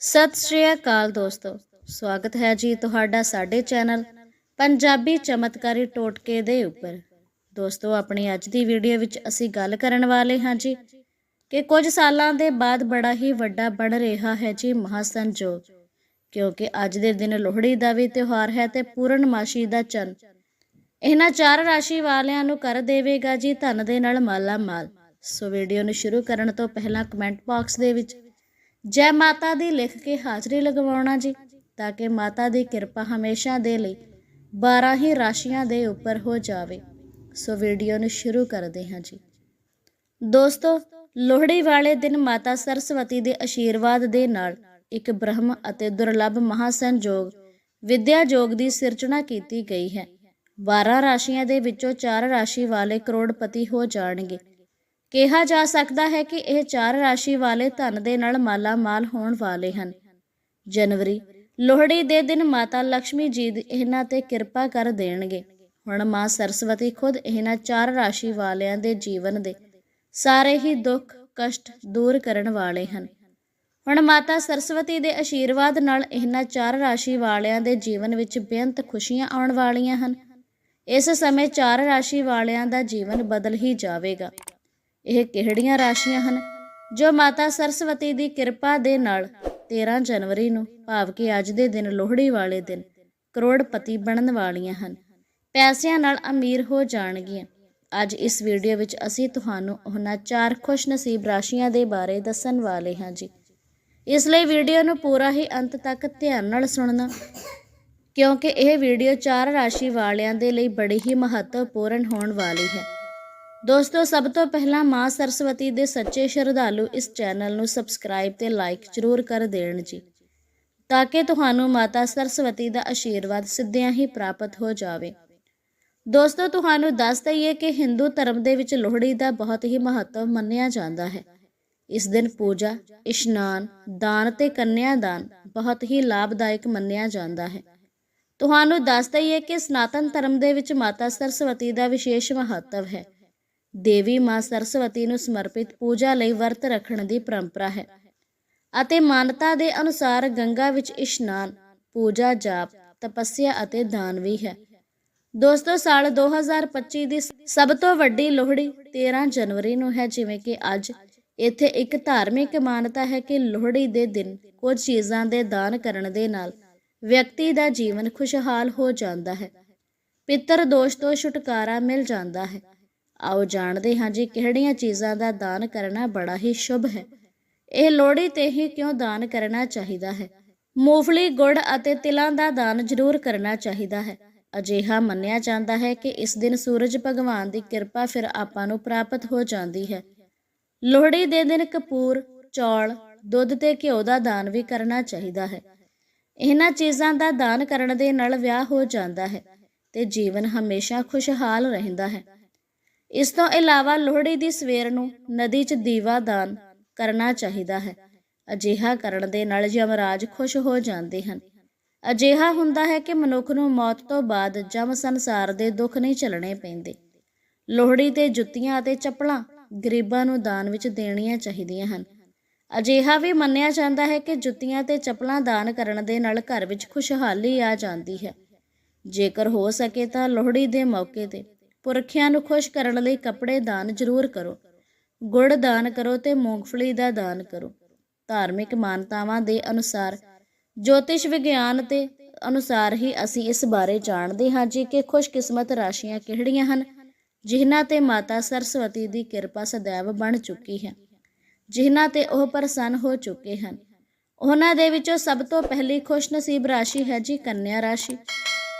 ਸਤਿ ਸ਼੍ਰੀ ਅਕਾਲ ਦੋਸਤੋ। ਸਵਾਗਤ ਹੈ ਜੀ ਤੁਹਾਡਾ ਸਾਡੇ ਚੈਨਲ ਪੰਜਾਬੀ ਚਮਤਕਾਰੀ ਟੋਟਕੇ ਦੇ ਉੱਪਰ। ਦੋਸਤੋ, ਆਪਣੀ ਅੱਜ ਦੀ ਵੀਡੀਓ ਵਿੱਚ ਅਸੀਂ ਗੱਲ ਕਰਨ ਵਾਲੇ ਹਾਂ ਜੀ ਕਿ ਕੁਝ ਸਾਲਾਂ ਦੇ ਬਾਅਦ ਬੜਾ ਹੀ ਵੱਡਾ ਬਣ ਰਿਹਾ ਹੈ ਜੀ ਮਹਾਸੰਜੋਗ ਕਿਉਂਕਿ ਅੱਜ ਦੇ ਦਿਨ ਲੋਹੜੀ ਦਾ ਵੀ ਤਿਉਹਾਰ ਹੈ ਤੇ ਪੂਰਨਮਾਸ਼ੀ ਦਾ ਚੰਨ। ਇਹਨਾਂ ਚਾਰ ਰਾਸ਼ੀ ਵਾਲਿਆਂ ਨੂੰ ਕਰ ਦੇਵੇਗਾ ਜੀ ਧਨ ਦੇ ਨਾਲ ਮਾਲਾ ਮਾਲ ਸੋ ਵੀਡੀਓ ਨੂੰ ਸ਼ੁਰੂ ਕਰਨ ਤੋਂ ਪਹਿਲਾਂ ਕਮੈਂਟ ਬਾਕਸ ਦੇ ਵਿੱਚ ਜੈ ਮਾਤਾ ਦੀ ਲਿਖ ਕੇ ਹਾਜ਼ਰੀ ਲਗਵਾਉਣਾ ਜੀ, ਤਾਂ ਕਿ ਮਾਤਾ ਦੀ ਕਿਰਪਾ ਹਮੇਸ਼ਾ ਦੇ ਲਈ 12 ਹੀ ਰਾਸ਼ੀਆਂ ਦੇ ਉੱਪਰ ਹੋ ਜਾਵੇ। ਸੋ ਵੀਡੀਓ ਨੂੰ ਸ਼ੁਰੂ ਕਰਦੇ ਹਾਂ ਜੀ। ਦੋਸਤੋ, ਲੋਹੜੀ ਵਾਲੇ ਦਿਨ ਮਾਤਾ ਸਰਸਵਤੀ ਦੇ ਆਸ਼ੀਰਵਾਦ ਦੇ ਨਾਲ ਇੱਕ ਬ੍ਰਹਮ ਅਤੇ ਦੁਰਲੱਭ ਮਹਾਸੰਜੋਗ ਵਿਦਿਆ ਜੋਗ ਦੀ ਸਿਰਜਣਾ ਕੀਤੀ ਗਈ ਹੈ। 12 ਰਾਸ਼ੀਆਂ ਦੇ ਵਿੱਚੋਂ 4 ਰਾਸ਼ੀ ਵਾਲੇ ਕਰੋੜਪਤੀ ਹੋ ਜਾਣਗੇ। ਕਿਹਾ ਜਾ ਸਕਦਾ ਹੈ ਕਿ ਇਹ ਚਾਰ ਰਾਸ਼ੀ ਵਾਲੇ ਧਨ ਦੇ ਨਾਲ ਮਾਲਾ ਮਾਲ ਹੋਣ ਵਾਲੇ ਹਨ। ਜਨਵਰੀ, ਲੋਹੜੀ ਦੇ ਦਿਨ ਮਾਤਾ ਲక్ష్ਮੀ ਜੀ ਦੀ ਇਹਨਾਂ ਤੇ ਕਿਰਪਾ ਕਰ ਦੇਣਗੇ। ਹੁਣ ਮਾਂ ਸਰਸਵਤੀ ਖੁਦ ਇਹਨਾਂ ਚਾਰ ਰਾਸ਼ੀ ਵਾਲਿਆਂ ਦੇ ਜੀਵਨ ਦੇ ਸਾਰੇ ਹੀ ਦੁੱਖ, ਕਸ਼ਟ ਦੂਰ ਕਰਨ ਵਾਲੇ ਹਨ। ਹੁਣ ਮਾਤਾ ਸਰਸਵਤੀ ਦੇ ਆਸ਼ੀਰਵਾਦ ਨਾਲ ਇਹਨਾਂ ਚਾਰ ਰਾਸ਼ੀ ਵਾਲਿਆਂ ਦੇ ਜੀਵਨ ਵਿੱਚ ਬੇਅੰਤ ਖੁਸ਼ੀਆਂ ਆਉਣ ਵਾਲੀਆਂ ਹਨ। ਇਸ ਸਮੇਂ ਚਾਰ ਰਾਸ਼ੀ ਵਾਲਿਆਂ ਦਾ ਜੀਵਨ ਬਦਲ ਹੀ ਜਾਵੇਗਾ। ਇਹ ਕਿਹੜੀਆਂ ਰਾਸ਼ੀਆਂ ਹਨ? ਜੋ ਮਾਤਾ ਸਰਸਵਤੀ ਦੀ ਕਿਰਪਾ ਦੇ ਨਾਲ 13 ਜਨਵਰੀ ਨੂੰ ਭਾਵ ਕਿ ਅੱਜ ਦੇ ਦਿਨ ਲੋਹੜੀ ਵਾਲੇ ਦਿਨ ਕਰੋੜਪਤੀ ਬਣਨ ਵਾਲੀਆਂ ਹਨ। ਪੈਸਿਆਂ ਨਾਲ ਅਮੀਰ ਹੋ ਜਾਣਗੀਆਂ। ਅੱਜ ਇਸ ਵੀਡੀਓ ਵਿੱਚ ਅਸੀਂ ਤੁਹਾਨੂੰ ਉਹਨਾਂ ਚਾਰ ਖੁਸ਼ਨਸੀਬ ਰਾਸ਼ੀਆਂ ਦੇ ਬਾਰੇ ਦੱਸਣ ਵਾਲੇ ਹਾਂ ਜੀ। ਇਸ ਲਈ ਵੀਡੀਓ ਨੂੰ ਪੂਰਾ ਹੀ ਅੰਤ ਤੱਕ ਧਿਆਨ ਨਾਲ ਸੁਣਨਾ, ਕਿਉਂਕਿ ਇਹ ਵੀਡੀਓ ਚਾਰ ਰਾਸ਼ੀ ਵਾਲਿਆਂ ਦੇ ਲਈ ਬੜੀ ਹੀ ਮਹੱਤਵਪੂਰਨ ਹੋਣ ਵਾਲੀ ਹੈ। ਦੋਸਤੋ, ਸਭ ਤੋਂ ਪਹਿਲਾਂ ਮਾਂ ਸਰਸਵਤੀ ਦੇ ਸੱਚੇ ਸ਼ਰਧਾਲੂ ਇਸ ਚੈਨਲ ਨੂੰ ਸਬਸਕ੍ਰਾਈਬ ਤੇ ਲਾਈਕ ਜ਼ਰੂਰ ਕਰ ਦੇਣ ਜੀ, ਤਾਂ ਕਿ ਤੁਹਾਨੂੰ ਮਾਤਾ ਸਰਸਵਤੀ ਦਾ ਆਸ਼ੀਰਵਾਦ ਸਿੱਧਿਆਂ ਹੀ ਪ੍ਰਾਪਤ ਹੋ ਜਾਵੇ। ਦੋਸਤੋ, ਤੁਹਾਨੂੰ ਦੱਸ ਦਈਏ ਕਿ ਹਿੰਦੂ ਧਰਮ ਦੇ ਵਿੱਚ ਲੋਹੜੀ ਦਾ ਬਹੁਤ ਹੀ ਮਹੱਤਵ ਮੰਨਿਆ ਜਾਂਦਾ ਹੈ। ਇਸ ਦਿਨ ਪੂਜਾ, ਇਸ਼ਨਾਨ, ਦਾਨ ਤੇ ਕੰਨਿਆ ਦਾਨ ਬਹੁਤ ਹੀ ਲਾਭਦਾਇਕ ਮੰਨਿਆ ਜਾਂਦਾ ਹੈ। ਤੁਹਾਨੂੰ ਦੱਸ ਦਈਏ ਕਿ ਸਨਾਤਨ ਧਰਮ ਦੇ ਵਿੱਚ ਮਾਤਾ ਸਰਸਵਤੀ ਦਾ ਵਿਸ਼ੇਸ਼ ਮਹੱਤਵ ਹੈ। ਦੇਵੀ ਮਾਂ ਸਰਸਵਤੀ ਨੂੰ ਸਮਰਪਿਤ ਪੂਜਾ ਲਈ ਵਰਤ ਰੱਖਣ ਦੀ ਪਰੰਪਰਾ ਹੈ ਅਤੇ ਮਾਨਤਾ ਦੇ ਅਨੁਸਾਰ ਗੰਗਾ ਵਿੱਚ ਇਸ਼ਨਾਨ, ਪੂਜਾ, ਜਾਪ, ਤਪੱਸਿਆ ਅਤੇ ਦਾਨ ਵੀ ਹੈ। ਦੋਸਤੋ, ਸਾਲ 2025 ਦੀ ਸਭ ਤੋਂ ਵੱਡੀ ਲੋਹੜੀ 13 ਜਨਵਰੀ ਨੂੰ ਹੈ, ਜਿਵੇਂ ਕਿ ਅੱਜ। ਇੱਥੇ ਇੱਕ ਧਾਰਮਿਕ ਮਾਨਤਾ ਹੈ ਕਿ ਲੋਹੜੀ ਦੇ ਦਿਨ ਕੁਝ ਚੀਜ਼ਾਂ ਦੇ ਦਾਨ ਕਰਨ ਦੇ ਨਾਲ ਵਿਅਕਤੀ ਦਾ ਜੀਵਨ ਖੁਸ਼ਹਾਲ ਹੋ ਜਾਂਦਾ ਹੈ। ਪਿੱਤਰ ਦੋਸ਼ ਤੋਂ ਛੁਟਕਾਰਾ ਮਿਲ ਜਾਂਦਾ ਹੈ। ਆਓ ਜਾਣਦੇ ਹਾਂ ਜੀ ਕਿਹੜੀਆਂ ਚੀਜ਼ਾਂ ਦਾ ਦਾਨ ਕਰਨਾ ਬੜਾ ਹੀ ਸ਼ੁਭ ਹੈ। ਇਹ ਲੋਹੜੀ ਤੇ ਹੀ ਕਿਉਂ ਦਾਨ ਕਰਨਾ ਚਾਹੀਦਾ ਹੈ? ਮੂੰਗਫਲੀ, ਗੁੜ ਅਤੇ ਤਿਲਾਂ ਦਾ ਦਾਨ ਜ਼ਰੂਰ ਕਰਨਾ ਚਾਹੀਦਾ ਹੈ। ਅਜਿਹਾ ਮੰਨਿਆ ਜਾਂਦਾ ਹੈ ਕਿ ਇਸ ਦਿਨ ਸੂਰਜ ਭਗਵਾਨ ਦੀ ਕਿਰਪਾ ਫਿਰ ਆਪਾਂ ਨੂੰ ਪ੍ਰਾਪਤ ਹੋ ਜਾਂਦੀ ਹੈ। ਲੋਹੜੀ ਦੇ ਦਿਨ ਕਪੂਰ, ਚੌਲ, ਦੁੱਧ ਤੇ ਘਿਓ ਦਾ ਦਾਨ ਵੀ ਕਰਨਾ ਚਾਹੀਦਾ ਹੈ। ਇਹਨਾਂ ਚੀਜ਼ਾਂ ਦਾ ਦਾਨ ਕਰਨ ਦੇ ਨਾਲ ਵਿਆਹ ਹੋ ਜਾਂਦਾ ਹੈ ਤੇ ਜੀਵਨ ਹਮੇਸ਼ਾ ਖੁਸ਼ਹਾਲ ਰਹਿੰਦਾ ਹੈ। ਇਸ ਤੋਂ ਇਲਾਵਾ ਲੋਹੜੀ ਦੀ ਸਵੇਰ ਨੂੰ ਨਦੀ 'ਚ ਦੀਵਾ ਦਾਨ ਕਰਨਾ ਚਾਹੀਦਾ ਹੈ। ਅਜਿਹਾ ਕਰਨ ਦੇ ਨਾਲ ਯਮਰਾਜ ਖੁਸ਼ ਹੋ ਜਾਂਦੇ ਹਨ। ਅਜਿਹਾ ਹੁੰਦਾ ਹੈ ਕਿ ਮਨੁੱਖ ਨੂੰ ਮੌਤ ਤੋਂ ਬਾਅਦ ਜਮ ਸੰਸਾਰ ਦੇ ਦੁੱਖ ਨਹੀਂ ਝੱਲਣੇ ਪੈਂਦੇ। ਲੋਹੜੀ ਤੇ ਜੁੱਤੀਆਂ ਅਤੇ ਚੱਪਲਾਂ ਗਰੀਬਾਂ ਨੂੰ ਦਾਨ ਵਿੱਚ ਦੇਣੀਆਂ ਚਾਹੀਦੀਆਂ ਹਨ। ਅਜਿਹਾ ਵੀ ਮੰਨਿਆ ਜਾਂਦਾ ਹੈ ਕਿ ਜੁੱਤੀਆਂ ਤੇ ਚੱਪਲਾਂ ਦਾਨ ਕਰਨ ਦੇ ਨਾਲ ਘਰ ਵਿੱਚ ਖੁਸ਼ਹਾਲੀ ਆ ਜਾਂਦੀ ਹੈ। ਜੇਕਰ ਹੋ ਸਕੇ ਤਾਂ ਲੋਹੜੀ ਦੇ ਮੌਕੇ ਤੇ ਪੁਰਖਿਆਂ ਨੂੰ ਖੁਸ਼ ਕਰਨ ਲਈ ਕੱਪੜੇ ਦਾਨ ਜ਼ਰੂਰ ਕਰੋ। ਗੁੜ ਦਾਨ ਕਰੋ ਤੇ ਮੂੰਗਫਲੀ ਦਾ ਦਾਨ ਕਰੋ। ਧਾਰਮਿਕ ਮਾਨਤਾਵਾਂ ਦੇ ਅਨੁਸਾਰ, ਜੋਤਿਸ਼ ਵਿਗਿਆਨ ਤੇ ਅਨੁਸਾਰ ਹੀ ਅਸੀਂ ਇਸ ਬਾਰੇ ਜਾਣਦੇ ਹਾਂ ਜੀ ਕਿ ਖੁਸ਼ਕਿਸਮਤ ਰਾਸ਼ੀਆਂ ਕਿਹੜੀਆਂ ਹਨ, ਜਿਨ੍ਹਾਂ ਤੇ ਮਾਤਾ ਸਰਸਵਤੀ ਦੀ ਕਿਰਪਾ ਸदैव ਬਣ ਚੁੱਕੀ ਹੈ, ਜਿਨ੍ਹਾਂ ਤੇ ਉਹ ਪ੍ਰਸੰਨ ਹੋ ਚੁੱਕੇ ਹਨ। ਉਹਨਾਂ ਦੇ ਵਿੱਚੋਂ ਸਭ ਤੋਂ ਪਹਿਲੀ ਖੁਸ਼ਨਸੀਬ ਰਾਸ਼ੀ ਹੈ ਜੀ ਕੰਨਿਆ ਰਾਸ਼ੀ।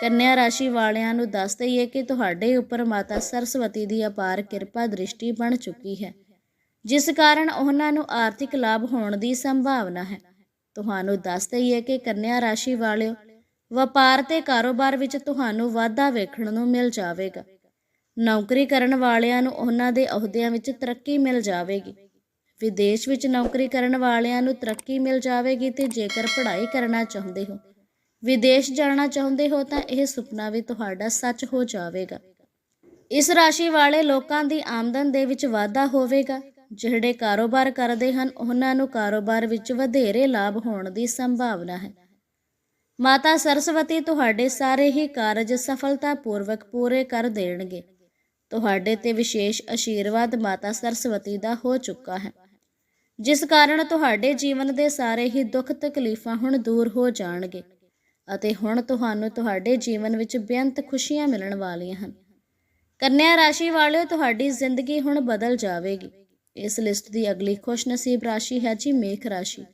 ਕੰਨਿਆ ਰਾਸ਼ੀ ਵਾਲਿਆਂ ਨੂੰ ਦੱਸ ਦਈਏ ਕਿ ਤੁਹਾਡੇ ਉੱਪਰ ਮਾਤਾ ਸਰਸਵਤੀ ਦੀ ਅਪਾਰ ਕਿਰਪਾ ਦ੍ਰਿਸ਼ਟੀ ਬਣ ਚੁੱਕੀ ਹੈ, ਜਿਸ ਕਾਰਨ ਉਹਨਾਂ ਨੂੰ ਆਰਥਿਕ ਲਾਭ ਹੋਣ ਦੀ ਸੰਭਾਵਨਾ ਹੈ। ਤੁਹਾਨੂੰ ਦੱਸ ਦਈਏ ਕਿ ਕੰਨਿਆ ਰਾਸ਼ੀ ਵਾਲਿਓ, ਵਪਾਰ ਤੇ ਕਾਰੋਬਾਰ ਵਿੱਚ ਤੁਹਾਨੂੰ ਵਾਧਾ ਵੇਖਣ ਨੂੰ ਮਿਲ ਜਾਵੇਗਾ। ਨੌਕਰੀ ਕਰਨ ਵਾਲਿਆਂ ਨੂੰ ਉਹਨਾਂ ਦੇ ਅਹੁਦਿਆਂ ਵਿੱਚ ਤਰੱਕੀ ਮਿਲ ਜਾਵੇਗੀ। ਵਿਦੇਸ਼ ਵਿੱਚ ਨੌਕਰੀ ਕਰਨ ਵਾਲਿਆਂ ਨੂੰ ਤਰੱਕੀ ਮਿਲ ਜਾਵੇਗੀ ਤੇ ਜੇਕਰ ਪੜ੍ਹਾਈ ਕਰਨਾ ਚਾਹੁੰਦੇ ਹੋ ਵਿਦੇਸ਼ ਜਾਣਾ ਚਾਹੁੰਦੇ ਹੋ ਤਾਂ ਇਹ ਸੁਪਨਾ ਵੀ ਤੁਹਾਡਾ ਸੱਚ ਹੋ ਜਾਵੇਗਾ। ਇਸ ਰਾਸ਼ੀ ਵਾਲੇ ਲੋਕਾਂ ਦੀ ਆਮਦਨ ਦੇ ਵਿੱਚ ਵਾਧਾ ਹੋਵੇਗਾ। ਜਿਹੜੇ ਕਾਰੋਬਾਰ ਕਰਦੇ ਹਨ, ਉਹਨਾਂ ਨੂੰ ਕਾਰੋਬਾਰ ਵਿੱਚ ਵਧੇਰੇ ਲਾਭ ਹੋਣ ਦੀ ਸੰਭਾਵਨਾ ਹੈ। ਮਾਤਾ ਸਰਸਵਤੀ ਤੁਹਾਡੇ ਸਾਰੇ ਹੀ ਕਾਰਜ ਸਫਲਤਾਪੂਰਵਕ ਪੂਰੇ ਕਰ ਦੇਣਗੇ। ਤੁਹਾਡੇ ਤੇ ਵਿਸ਼ੇਸ਼ ਆਸ਼ੀਰਵਾਦ ਮਾਤਾ ਸਰਸਵਤੀ ਦਾ ਹੋ ਚੁੱਕਾ ਹੈ। ਜਿਸ ਕਾਰਨ ਤੁਹਾਡੇ ਜੀਵਨ ਦੇ ਸਾਰੇ ਹੀ ਦੁੱਖ ਤਕਲੀਫਾਂ ਹੁਣ ਦੂਰ ਹੋ ਜਾਣਗੇ। ਅਤੇ ਹੁਣ ਤੁਹਾਨੂੰ ਤੁਹਾਡੇ ਜੀਵਨ ਵਿੱਚ ਬੇਅੰਤ ਖੁਸ਼ੀਆਂ ਮਿਲਣ ਵਾਲੀਆਂ ਹਨ। ਕੰਨਿਆ ਰਾਸ਼ੀ ਵਾਲਿਓ, ਤੁਹਾਡੀ ਜ਼ਿੰਦਗੀ ਹੁਣ ਬਦਲ ਜਾਵੇਗੀ। ਇਸ ਲਿਸਟ ਦੀ ਅਗਲੀ ਖੁਸ਼ਨਸੀਬ ਰਾਸ਼ੀ ਹੈ ਜੀ ਮੇਖ ਰਾਸ਼ੀ।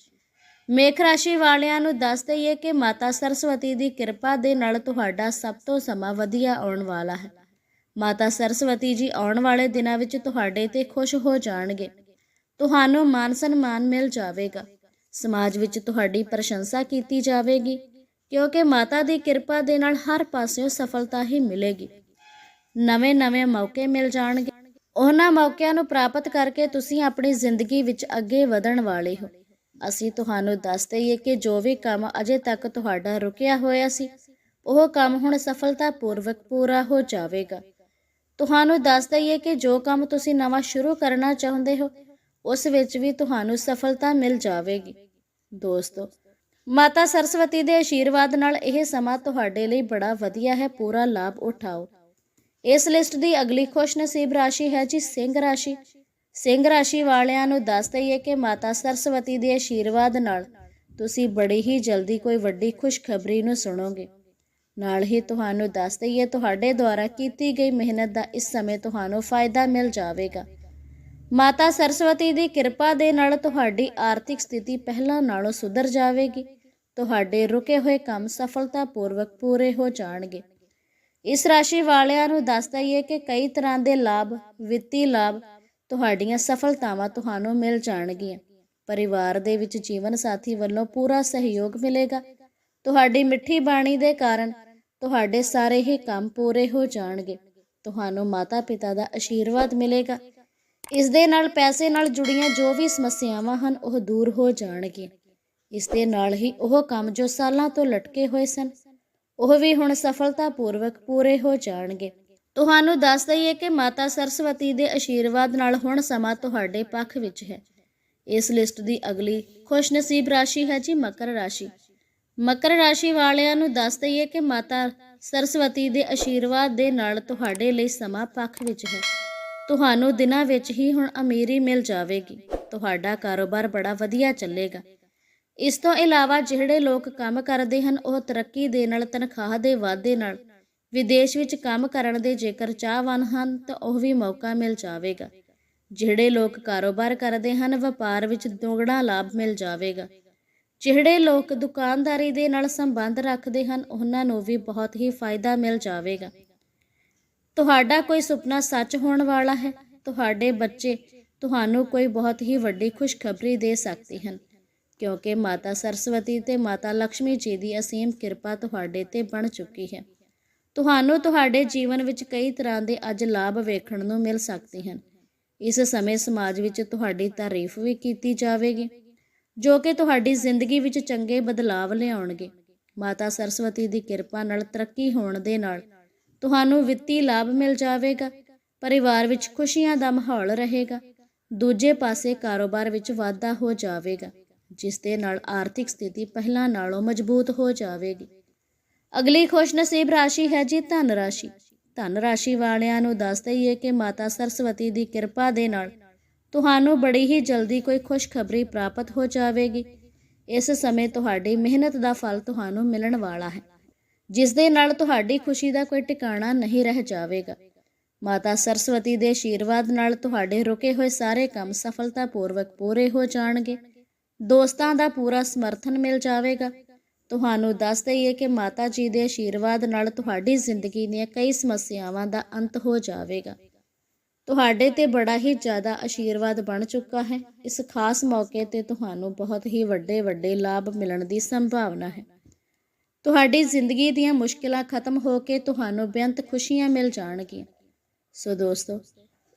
ਮੇਖ ਰਾਸ਼ੀ ਵਾਲਿਆਂ ਨੂੰ ਦੱਸ ਦਈਏ ਕਿ ਮਾਤਾ ਸਰਸਵਤੀ ਦੀ ਕਿਰਪਾ ਦੇ ਨਾਲ ਤੁਹਾਡਾ ਸਭ ਤੋਂ ਸਮਾਂ ਵਧੀਆ ਆਉਣ ਵਾਲਾ ਹੈ। ਮਾਤਾ ਸਰਸਵਤੀ ਜੀ ਆਉਣ ਵਾਲੇ ਦਿਨਾਂ ਵਿੱਚ ਤੁਹਾਡੇ ਤੇ ਖੁਸ਼ ਹੋ ਜਾਣਗੇ। ਤੁਹਾਨੂੰ ਮਾਨ ਸਨਮਾਨ ਮਿਲ ਜਾਵੇਗਾ। ਸਮਾਜ ਵਿੱਚ ਤੁਹਾਡੀ ਪ੍ਰਸ਼ੰਸਾ ਕੀਤੀ ਜਾਵੇਗੀ। ਕਿਉਂਕਿ ਮਾਤਾ ਦੀ ਕਿਰਪਾ ਦੇ ਨਾਲ ਹਰ ਪਾਸਿਓਂ ਸਫਲਤਾ ਹੀ ਮਿਲੇਗੀ। ਨਵੇਂ-ਨਵੇਂ ਮੌਕੇ ਮਿਲ ਜਾਣਗੇ। ਉਹਨਾਂ ਮੌਕਿਆਂ ਨੂੰ ਪ੍ਰਾਪਤ ਕਰਕੇ ਤੁਸੀਂ ਆਪਣੀ ਜ਼ਿੰਦਗੀ ਵਿੱਚ ਅੱਗੇ ਵਧਣ ਵਾਲੇ ਹੋ। ਅਸੀਂ ਤੁਹਾਨੂੰ ਦੱਸ ਦਈਏ ਕਿ ਜੋ ਵੀ ਕੰਮ ਅਜੇ ਤੱਕ ਤੁਹਾਡਾ ਰੁਕਿਆ ਹੋਇਆ ਸੀ, ਉਹ ਕੰਮ ਹੁਣ ਸਫਲਤਾਪੂਰਵਕ ਪੂਰਾ ਹੋ ਜਾਵੇਗਾ। ਤੁਹਾਨੂੰ ਦੱਸ ਦਈਏ ਕਿ ਜੋ ਕੰਮ ਤੁਸੀਂ ਨਵਾਂ ਸ਼ੁਰੂ ਕਰਨਾ ਚਾਹੁੰਦੇ ਹੋ, ਉਸ ਵਿੱਚ ਵੀ ਤੁਹਾਨੂੰ ਸਫਲਤਾ ਮਿਲ ਜਾਵੇਗੀ। ਦੋਸਤੋ ਮਾਤਾ ਸਰਸਵਤੀ ਦੇ ਆਸ਼ੀਰਵਾਦ ਨਾਲ ਇਹ ਸਮਾਂ ਤੁਹਾਡੇ ਲਈ ਬੜਾ ਵਧੀਆ ਹੈ, ਪੂਰਾ ਲਾਭ ਉਠਾਓ। ਇਸ ਲਿਸਟ ਦੀ ਅਗਲੀ ਖੁਸ਼ਨਸੀਬ ਰਾਸ਼ੀ ਹੈ ਜੀ ਸਿੰਘ ਰਾਸ਼ੀ। ਸਿੰਘ ਰਾਸ਼ੀ ਵਾਲਿਆਂ ਨੂੰ ਦੱਸ ਦਈਏ ਕਿ ਮਾਤਾ ਸਰਸਵਤੀ ਦੇ ਆਸ਼ੀਰਵਾਦ ਨਾਲ ਤੁਸੀਂ ਬੜੀ ਹੀ ਜਲਦੀ ਕੋਈ ਵੱਡੀ ਖੁਸ਼ਖਬਰੀ ਨੂੰ ਸੁਣੋਗੇ। ਨਾਲ ਹੀ ਤੁਹਾਨੂੰ ਦੱਸ ਦਈਏ, ਤੁਹਾਡੇ ਦੁਆਰਾ ਕੀਤੀ ਗਈ ਮਿਹਨਤ ਦਾ ਇਸ ਸਮੇਂ ਤੁਹਾਨੂੰ ਫਾਇਦਾ ਮਿਲ ਜਾਵੇਗਾ। ਮਾਤਾ ਸਰਸਵਤੀ ਦੀ ਕਿਰਪਾ ਦੇ ਨਾਲ ਤੁਹਾਡੀ ਆਰਥਿਕ ਸਥਿਤੀ ਪਹਿਲਾਂ ਨਾਲੋਂ ਸੁਧਰ ਜਾਵੇਗੀ। ਤੁਹਾਡੇ ਰੁਕੇ ਹੋਏ ਕੰਮ ਸਫਲਤਾਪੂਰਵਕ ਪੂਰੇ ਹੋ ਜਾਣਗੇ। ਇਸ ਰਾਸ਼ੀ ਵਾਲਿਆਂ ਨੂੰ ਦੱਸ ਦਈਏ ਕਿ ਕਈ ਤਰ੍ਹਾਂ ਦੇ ਲਾਭ, ਵਿੱਤੀ ਲਾਭ ਤੁਹਾਡੀਆਂ ਸਫਲਤਾਵਾਂ ਤੁਹਾਨੂੰ ਮਿਲ ਜਾਣਗੀਆਂ। ਪਰਿਵਾਰ ਦੇ ਵਿੱਚ ਜੀਵਨ ਸਾਥੀ ਵੱਲੋਂ ਪੂਰਾ ਸਹਿਯੋਗ ਮਿਲੇਗਾ। ਤੁਹਾਡੀ ਮਿੱਠੀ ਬਾਣੀ ਦੇ ਕਾਰਨ ਤੁਹਾਡੇ ਸਾਰੇ ਹੀ ਕੰਮ ਪੂਰੇ ਹੋ ਜਾਣਗੇ। ਤੁਹਾਨੂੰ ਮਾਤਾ ਪਿਤਾ ਦਾ ਆਸ਼ੀਰਵਾਦ ਮਿਲੇਗਾ। ਇਸ ਦੇ ਨਾਲ ਪੈਸੇ ਨਾਲ ਜੁੜੀਆਂ ਜੋ ਵੀ ਸਮੱਸਿਆਵਾਂ ਹਨ, ਉਹ ਦੂਰ ਹੋ ਜਾਣਗੀਆਂ ਇਸ ਦੇ ਨਾਲ ਹੀ ਉਹ ਕੰਮ ਜੋ ਸਾਲਾਂ ਤੋਂ ਲਟਕੇ ਹੋਏ ਸਨ, ਉਹ ਵੀ ਹੁਣ ਸਫਲਤਾਪੂਰਵਕ ਪੂਰੇ ਹੋ ਜਾਣਗੇ। ਤੁਹਾਨੂੰ ਦੱਸ ਦਈਏ ਕਿ ਮਾਤਾ ਸਰਸਵਤੀ ਦੇ ਆਸ਼ੀਰਵਾਦ ਨਾਲ ਹੁਣ ਸਮਾਂ ਤੁਹਾਡੇ ਪੱਖ ਵਿੱਚ ਹੈ। ਇਸ ਲਿਸਟ ਦੀ ਅਗਲੀ ਖੁਸ਼ਨਸੀਬ ਰਾਸ਼ੀ ਹੈ ਜੀ ਮਕਰ ਰਾਸ਼ੀ। ਮਕਰ ਰਾਸ਼ੀ ਵਾਲਿਆਂ ਨੂੰ ਦੱਸ ਦਈਏ ਕਿ ਮਾਤਾ ਸਰਸਵਤੀ ਦੇ ਆਸ਼ੀਰਵਾਦ ਦੇ ਨਾਲ ਤੁਹਾਡੇ ਲਈ ਸਮਾਂ ਪੱਖ ਵਿੱਚ ਹੈ। ਤੁਹਾਨੂੰ ਦਿਨਾਂ ਵਿੱਚ ਹੀ ਹੁਣ ਅਮੀਰੀ ਮਿਲ ਜਾਵੇਗੀ। ਤੁਹਾਡਾ ਕਾਰੋਬਾਰ ਬੜਾ ਵਧੀਆ ਚੱਲੇਗਾ। ਇਸ ਤੋਂ ਇਲਾਵਾ ਜਿਹੜੇ ਲੋਕ ਕੰਮ ਕਰਦੇ ਹਨ, ਉਹ ਤਰੱਕੀ ਦੇ ਨਾਲ, ਤਨਖਾਹ ਦੇ ਵਾਧੇ ਨਾਲ, ਵਿਦੇਸ਼ ਵਿੱਚ ਕੰਮ ਕਰਨ ਦੇ ਜੇਕਰ ਚਾਹਵਾਨ ਹਨ, ਤਾਂ ਉਹ ਵੀ ਮੌਕਾ ਮਿਲ ਜਾਵੇਗਾ। ਜਿਹੜੇ ਲੋਕ ਕਾਰੋਬਾਰ ਕਰਦੇ ਹਨ, ਵਪਾਰ ਵਿੱਚ ਦੁੱਗਣਾ ਲਾਭ ਮਿਲ ਜਾਵੇਗਾ। ਜਿਹੜੇ ਲੋਕ ਦੁਕਾਨਦਾਰੀ ਦੇ ਨਾਲ ਸੰਬੰਧ ਰੱਖਦੇ ਹਨ, ਉਹਨਾਂ ਨੂੰ ਵੀ ਬਹੁਤ ਹੀ ਫਾਇਦਾ ਮਿਲ ਜਾਵੇਗਾ। ਤੁਹਾਡਾ ਕੋਈ ਸੁਪਨਾ ਸੱਚ ਹੋਣ ਵਾਲਾ ਹੈ? ਤੁਹਾਡੇ ਬੱਚੇ ਤੁਹਾਨੂੰ ਕੋਈ ਬਹੁਤ ਹੀ ਵੱਡੀ ਖੁਸ਼ਖਬਰੀ ਦੇ ਸਕਦੇ ਹਨ। ਕਿਉਂਕਿ ਮਾਤਾ ਸਰਸਵਤੀ ਤੇ ਮਾਤਾ ਲక్ష్ਮੀ ਜੀ ਦੀ ਅਸੀਮ ਕਿਰਪਾ ਤੁਹਾਡੇ ਤੇ ਬਣ ਚੁੱਕੀ ਹੈ। ਤੁਹਾਨੂੰ ਤੁਹਾਡੇ ਜੀਵਨ ਵਿੱਚ ਕਈ ਤਰ੍ਹਾਂ ਦੇ ਅੱਜ ਲਾਭ ਵੇਖਣ ਨੂੰ ਮਿਲ ਸਕਦੇ ਹਨ। ਇਸ ਸਮੇਂ ਸਮਾਜ ਵਿੱਚ ਤੁਹਾਡੀ ਤਾਰੀਫ ਵੀ ਕੀਤੀ ਜਾਵੇਗੀ, ਜੋ ਕਿ ਤੁਹਾਡੀ ਜ਼ਿੰਦਗੀ ਵਿੱਚ ਚੰਗੇ ਬਦਲਾਵ ਲਿਆਉਣਗੇ। ਮਾਤਾ ਸਰਸਵਤੀ ਦੀ ਕਿਰਪਾ ਨਾਲ ਤਰੱਕੀ ਹੋਣ ਦੇ ਨਾਲ ਤੁਹਾਨੂੰ ਵਿੱਤੀ ਲਾਭ ਮਿਲ ਜਾਵੇਗਾ, ਪਰਿਵਾਰ ਵਿੱਚ ਖੁਸ਼ੀਆਂ ਦਾ ਮਾਹੌਲ ਰਹੇਗਾ, ਦੂਜੇ ਪਾਸੇ ਕਾਰੋਬਾਰ ਵਿੱਚ ਵਾਧਾ ਹੋ ਜਾਵੇਗਾ, ਜਿਸ ਦੇ ਨਾਲ ਆਰਥਿਕ ਸਥਿਤੀ ਪਹਿਲਾਂ ਨਾਲੋਂ ਮਜ਼ਬੂਤ ਹੋ ਜਾਵੇਗੀ। ਅਗਲੀ ਖੁਸ਼ਨਸੀਬ ਰਾਸ਼ੀ ਹੈ ਜੀ ਧਨ ਰਾਸ਼ੀ। ਧਨ ਰਾਸ਼ੀ ਵਾਲਿਆਂ ਨੂੰ ਦੱਸ ਦਈਏ ਕਿ ਮਾਤਾ ਸਰਸਵਤੀ ਦੀ ਕਿਰਪਾ ਦੇ ਨਾਲ ਤੁਹਾਨੂੰ ਬੜੀ ਹੀ ਜਲਦੀ ਕੋਈ ਖੁਸ਼ਖਬਰੀ ਪ੍ਰਾਪਤ ਹੋ ਜਾਵੇਗੀ। ਇਸ ਸਮੇਂ ਤੁਹਾਡੀ ਮਿਹਨਤ ਦਾ ਫਲ ਤੁਹਾਨੂੰ ਮਿਲਣ ਵਾਲਾ ਹੈ। ਜਿਸ ਦੇ ਨਾਲ ਤੁਹਾਡੀ ਖੁਸ਼ੀ ਦਾ ਕੋਈ ਟਿਕਾਣਾ ਨਹੀਂ ਰਹਿ ਜਾਵੇਗਾ। ਮਾਤਾ ਸਰਸਵਤੀ ਦੇ ਆਸ਼ੀਰਵਾਦ ਨਾਲ ਤੁਹਾਡੇ ਰੁਕੇ ਹੋਏ ਸਾਰੇ ਕੰਮ ਸਫਲਤਾਪੂਰਵਕ ਪੂਰੇ ਹੋ ਜਾਣਗੇ। ਦੋਸਤਾਂ ਦਾ ਪੂਰਾ ਸਮਰਥਨ ਮਿਲ ਜਾਵੇਗਾ। ਤੁਹਾਨੂੰ ਦੱਸ ਦਈਏ ਕਿ ਮਾਤਾ ਜੀ ਦੇ ਆਸ਼ੀਰਵਾਦ ਨਾਲ ਤੁਹਾਡੀ ਜ਼ਿੰਦਗੀ ਦੀਆਂ ਕਈ ਸਮੱਸਿਆਵਾਂ ਦਾ ਅੰਤ ਹੋ ਜਾਵੇਗਾ। ਤੁਹਾਡੇ ਤੇ ਬੜਾ ਹੀ ਜ਼ਿਆਦਾ ਆਸ਼ੀਰਵਾਦ ਬਣ ਚੁੱਕਾ ਹੈ। ਇਸ ਖਾਸ ਮੌਕੇ ਤੇ ਤੁਹਾਨੂੰ ਬਹੁਤ ਹੀ ਵੱਡੇ ਵੱਡੇ ਲਾਭ ਮਿਲਣ ਦੀ ਸੰਭਾਵਨਾ ਹੈ। ਤੁਹਾਡੀ ਜ਼ਿੰਦਗੀ ਦੀਆਂ ਮੁਸ਼ਕਿਲਾਂ ਖਤਮ ਹੋ ਕੇ ਤੁਹਾਨੂੰ ਬੇਅੰਤ ਖੁਸ਼ੀਆਂ ਮਿਲ ਜਾਣਗੀਆਂ। ਸੋ ਦੋਸਤੋ,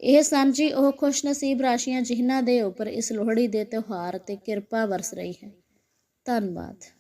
ਇਹ ਸਨ ਜੀ ਉਹ ਖੁਸ਼ਨਸੀਬ ਰਾਸ਼ੀਆਂ ਜਿਨ੍ਹਾਂ ਦੇ ਉੱਪਰ ਇਸ ਲੋਹੜੀ ਦੇ ਤਿਉਹਾਰ ਤੇ ਕਿਰਪਾ ਵਰਸ ਰਹੀ ਹੈ। ਧੰਨਵਾਦ।